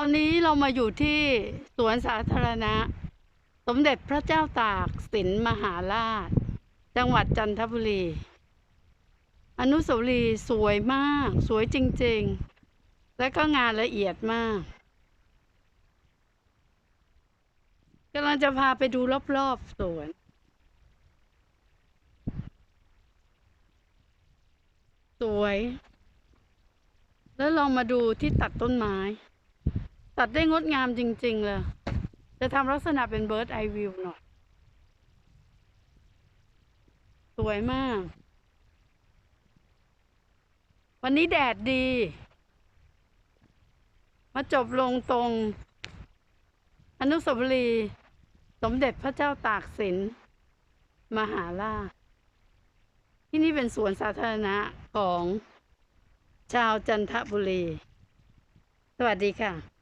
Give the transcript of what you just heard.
ตอนนี้เรามาอยู่ที่สวนสาธารณะ สมเด็จพระเจ้าตากสินมหาราช จังหวัดจันทบุรี อนุสาวรีย์สวยมาก สวยจริง ๆ และก็งานละเอียดมากกำลังจะพาไปดูรอบ ๆ สวนสวย แล้วลองมาดูที่ตัดต้นไม้ ตัดได้งดงามจริง ๆ เลย จะทำลักษณะเป็นเบิร์ดไอวิวหน่อย สวยมาก วันนี้แดดดี มาจบลงตรง อนุสาวรีย์สมเด็จพระเจ้าตากสิน มหาราชที่นี่เป็นสวนสาธารณะของชาวจันทบุรี สวัสดีค่ะ